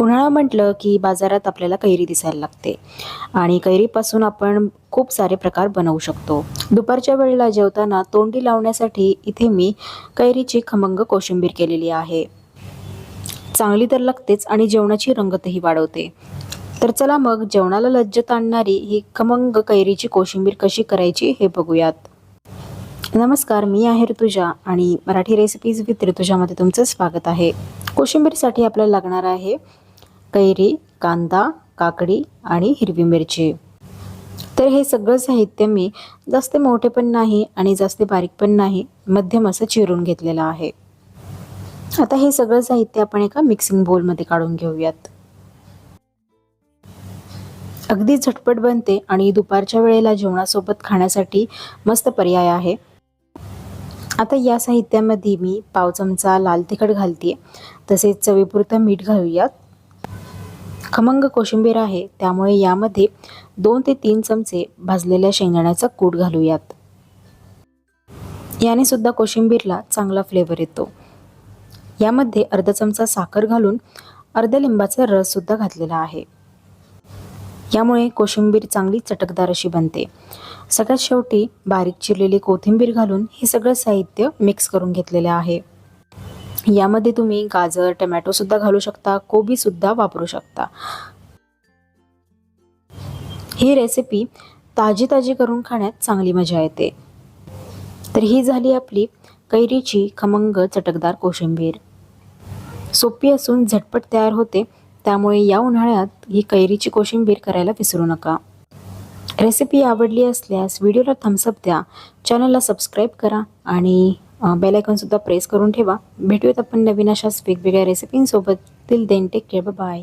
उन्हाळा म्हटलं की बाजारात आपल्याला कैरी दिसायला लागते. आणि कैरीपासून आपण खूप सारे प्रकार बनवू शकतो. दुपारच्या वेळेला जेवताना तोंडी लावण्यासाठी इथे मी कैरीची खमंग कोशिंबीर केलेली आहे. चांगली तर लागतेच आणि जेवणाची रंगतही वाढवते. तर चला मग जेवणाला लज्जत आणणारी ही खमंग कैरीची कोशिंबीर कशी करायची हे बघूयात. नमस्कार मी आहे ऋतुजा आणि मराठी रेसिपीज विथ ऋतुजामध्ये तुमचं स्वागत आहे. कोशिंबीरसाठी आपल्याला लागणार आहे कैरी कांदा काकडी आणि हिरवी मिरची. तर हे सगळं साहित्य मी जास्त मोठे पण नाही आणि जास्त बारीक पण नाही मध्यम असं चिरून घेतलेलं आहे. आता हे सगळं साहित्य आपण एका मिक्सिंग बोलमध्ये काढून घेऊयात. अगदी झटपट बनते आणि दुपारच्या वेळेला जेवणासोबत खाण्यासाठी मस्त पर्याय आहे. आता या साहित्यामध्ये मी पाव चमचा लाल तिखट घालते तसेच चवीपुरतं मीठ घालूयात. खमंग कोशिंबीर आहे त्यामुळे यामध्ये दोन ते तीन चमचे भाजलेल्या शेंगदाण्याचा कूट घालूयात. याने सुद्धा कोशिंबीरला चांगला फ्लेवर येतो. यामध्ये अर्धा चमचा साखर घालून अर्ध्या लिंबाचा रस सुद्धा घातलेला आहे. यामुळे कोशिंबीर चांगली चटकदार अशी बनते. सगळ्यात शेवटी बारीक चिरलेली कोथिंबीर घालून हे सगळं साहित्य मिक्स करून घेतलेलं आहे. यामध्ये तुम्ही गाजर टमॅटोसुद्धा घालू शकता कोबीसुद्धा वापरू शकता. ही रेसिपी ताजी ताजी करून खाण्यात चांगली मजा येते. तर ही झाली आपली कैरीची खमंग चटकदार कोशिंबीर. सोपी असून झटपट तयार होते त्यामुळे या उन्हाळ्यात ही कैरीची कोशिंबीर करायला विसरू नका. रेसिपी आवडली असल्यास व्हिडिओला थम्सअप द्या चॅनलला सबस्क्राईब करा आणि बेल आयकॉनसुद्धा प्रेस करून ठेवा. भेटूयात आपण नवीन अशाच वेगवेगळ्या रेसिपींसोबत till then take care bye